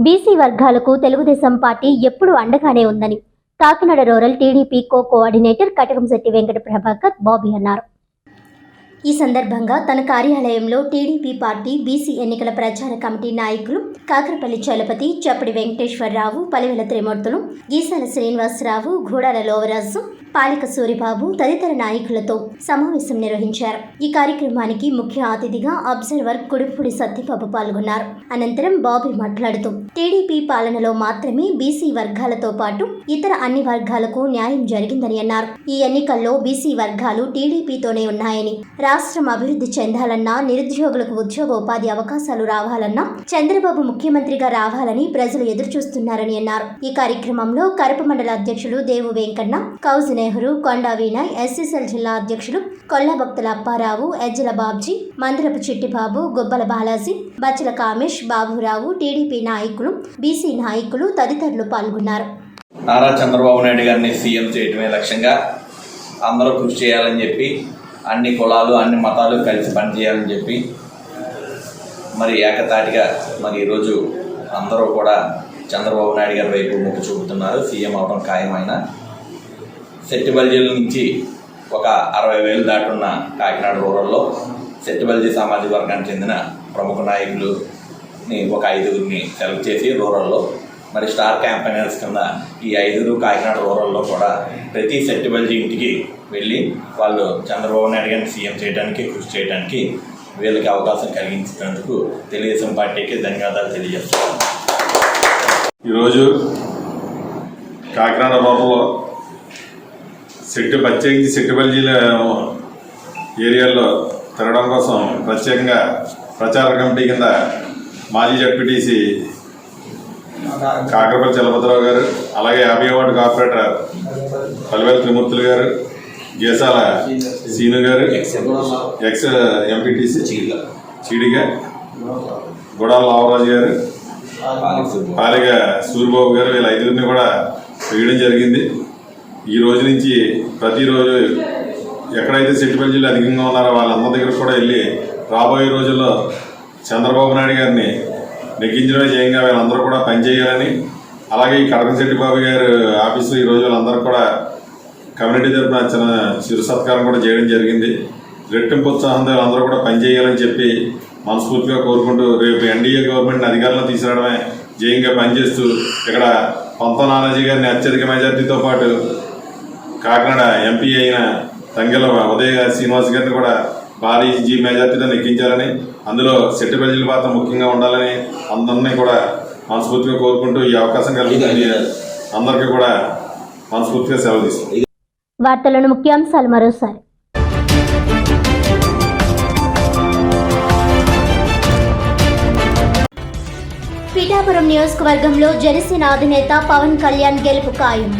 BC వర్గాలకు Telugu Desam party ఎప్పుడూ అండగానే ఉందని. Kakinada rural TDP co coordinator Katakamsetti Venkata Prabhakar Bobby అన్నారు. ఈ సందర్భంగా తన కార్యాలయంలో టీడీపీ పార్టీ బీసీ ఎన్నికల ప్రచార కమిటీ నాయకులు కాకరపల్లి చలపతి చప్పడి వెంకటేశ్వరరావు పలివెల త్రిమూర్తులు గీసాల శ్రీనివాసరావు గూడాల లోవరాజు పాలిక సూరిబాబు తదితర నాయకులతో సమావేశం నిర్వహించారు. ఈ కార్యక్రమానికి ముఖ్య అతిథిగా అబ్జర్వర్ కుడిపూడి సత్యబాబు పాల్గొన్నారు. అనంతరం బాబీ మాట్లాడుతూ టీడీపీ పాలనలో మాత్రమే బీసీ వర్గాలతో పాటు ఇతర అన్ని వర్గాలకు న్యాయం జరిగిందని అన్నారు. ఈ ఎన్నికల్లో బీసీ వర్గాలు టీడీపీతోనే ఉన్నాయని రాష్ట్రం అభివృద్ధి చెందాలన్నా నిరుద్యోగులకు ఉద్యోగ ఉపాధి అవకాశాలు రావాలన్నా చంద్రబాబు ముఖ్యమంత్రిగా రావాలని ప్రజలు ఎదురుచూస్తున్నారని అన్నారు. ఈ కార్యక్రమంలో కరప మండల అధ్యక్షులు దేవు వెంకన్న కౌజు నెహ్రూ కొండా వినయ్ ఎస్ఎస్ఎల్ జిల్లా అధ్యక్షులు కొల్లభక్తుల అప్పారావు ఎజ్జల బాబ్జీ మందిరపు చిట్టిబాబు గొబ్బల బాలాజీ బచ్చల కామేష్ బాబురావు టీడీపీ నాయకులు బీసీ నాయకులు తదితరులు పాల్గొన్నారు. నారా చంద్రబాబు నాయుడు గారిని సీఎం చేయటమే లక్ష్యంగా అందరూ కృషి చేయాలని చెప్పి అన్ని కులాలు అన్ని మతాలు కలిసి పనిచేయాలని చెప్పి మరి ఏకతాటిగా మరి ఈరోజు అందరూ కూడా చంద్రబాబు నాయుడు గారి వైపు మొగ్గు చూపుతున్నారు. సీఎం అవడం ఖాయమైన సెట్టిబల్జీల నుంచి ఒక అరవై వేలు దాటున్న కాకినాడ రూరల్లో సెట్టిబల్జీ సామాజిక వర్గానికి చెందిన ప్రముఖ నాయకులుని ఒక ఐదుగురిని సెలెక్ట్ చేసి రూరల్లో మరి స్టార్ క్యాంపెయినర్స్ కింద ఈ ఐదుగురు కాకినాడ రూరల్లో కూడా ప్రతి సెట్టిబల్జీ ఇంటికి వెళ్ళి వాళ్ళు చంద్రబాబు నాయుడు గారిని సీఎం చేయడానికి కృషి చేయడానికి వీళ్ళకి అవకాశం కలిగించినందుకు తెలుగుదేశం పార్టీకి ధన్యవాదాలు తెలియజేస్తున్నాను. ఈరోజు కాకినాడ రూరల్లో సెట్టు ప్రత్యేకించి సెట్టుపల్లిల ఏరియాల్లో తిరగడం కోసం ప్రత్యేకంగా ప్రచార కమిటీ కింద మాజీ జడ్పీటీసీ కాకరపల్లి చలపతిరావు గారు అలాగే యాభై వార్డు కార్పొరేటర్ పల్వేల త్రిమూర్తులు గారు గేసాల సీను గారు ఎక్స్ ఎంపీటీసీ చీడిగా. గుడాల లావరాజు గారు పాలిక సూరిబాబు గారు వీళ్ళ ఐదుగురిని కూడా వేయడం జరిగింది. ఈ రోజు నుంచి ప్రతిరోజు ఎక్కడైతే సెట్టిపల్లిలు అధికంగా ఉన్నారో వాళ్ళందరి దగ్గర కూడా వెళ్ళి రాబోయే రోజుల్లో చంద్రబాబు నాయుడు గారిని నెగ్గించడమే చేయంగా వీళ్ళందరూ కూడా పనిచేయాలని అలాగే ఈ కడకశెట్టి బాబు గారు ఆఫీసు ఈ రోజు వాళ్ళందరూ కూడా కమ్యూనిటీ తరఫున చిన్న చిరు సత్కారం కూడా చేయడం జరిగింది. రెట్టింపు ఉత్సాహంతో అందరూ కూడా పనిచేయాలని చెప్పి మనస్ఫూర్తిగా కోరుకుంటూ రేపు ఎన్డీఏ గవర్నమెంట్ అధికారంలో తీసుకురావడమే జయంగా పనిచేస్తూ ఇక్కడ పంత నానాజీ గారిని అత్యధిక మెజార్టీతో పాటు కాకినాడ ఎంపీ అయిన తంగెల ఉదయ శ్రీనివాస్ గారిని కూడా భారీ జీ మెజార్టీతో నెక్కించాలని అందులో సెట్టిపల్లిల పాత్ర ముఖ్యంగా ఉండాలని అందరినీ కూడా మనస్ఫూర్తిగా కోరుకుంటూ ఈ అవకాశం కలిగింది అందరికీ కూడా మనస్ఫూర్తిగా సెలవు తీసుకుంటాం వార్తలను ముఖ్యాంశాలు మరోసారి. పిఠాపురం నియోజకవర్గంలో జనసేన అధినేత పవన్ కళ్యాణ్ గెలుపు ఖాయం.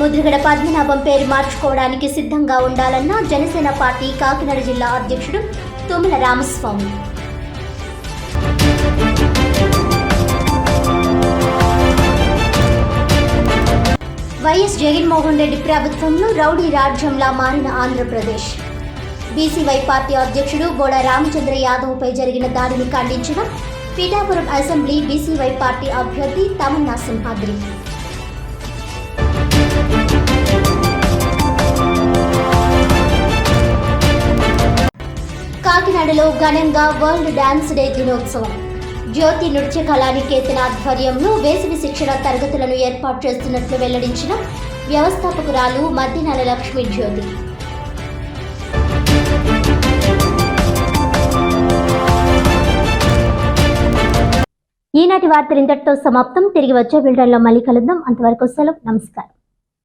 ముద్రగడ పద్మనాభం పేరు మార్చుకోవడానికి సిద్ధంగా ఉండాలన్న జనసేన పార్టీ కాకినాడ జిల్లా అధ్యక్షుడు తుమ్మల రామస్వామి. వైఎస్ జగన్మోహన్ రెడ్డి ప్రభుత్వంలో రౌడీ రాజ్యంలా మారిన ఆంధ్రప్రదేశ్. బీసీవై పార్టీ అధ్యక్షుడు బోడ రామచంద్ర యాదవ్పై జరిగిన దాడిని ఖండించిన పిఠాపురం అసెంబ్లీ బీసీవై పార్టీ అభ్యర్థి తమన్నా సింహాద్రి. కాకినాడలో ఘనంగా వరల్డ్ డాన్స్ డే దినోత్సవం. జ్యోతి నృత్య కళానికేతన ఆధ్వర్యంలో వేసవి శిక్షణ తరగతులను ఏర్పాటు చేస్తున్నట్లు వెల్లడించిన వ్యవస్థాపకురాలు మద్దినాల లక్ష్మీ జ్యోతి. ఈనాటి వార్తలు ఇంతటితో సమాప్తం. తిరిగి వచ్చే బిల్డర్లో మళ్ళీ కలుద్దాం. అంతవరకు సెలవు. నమస్కారం.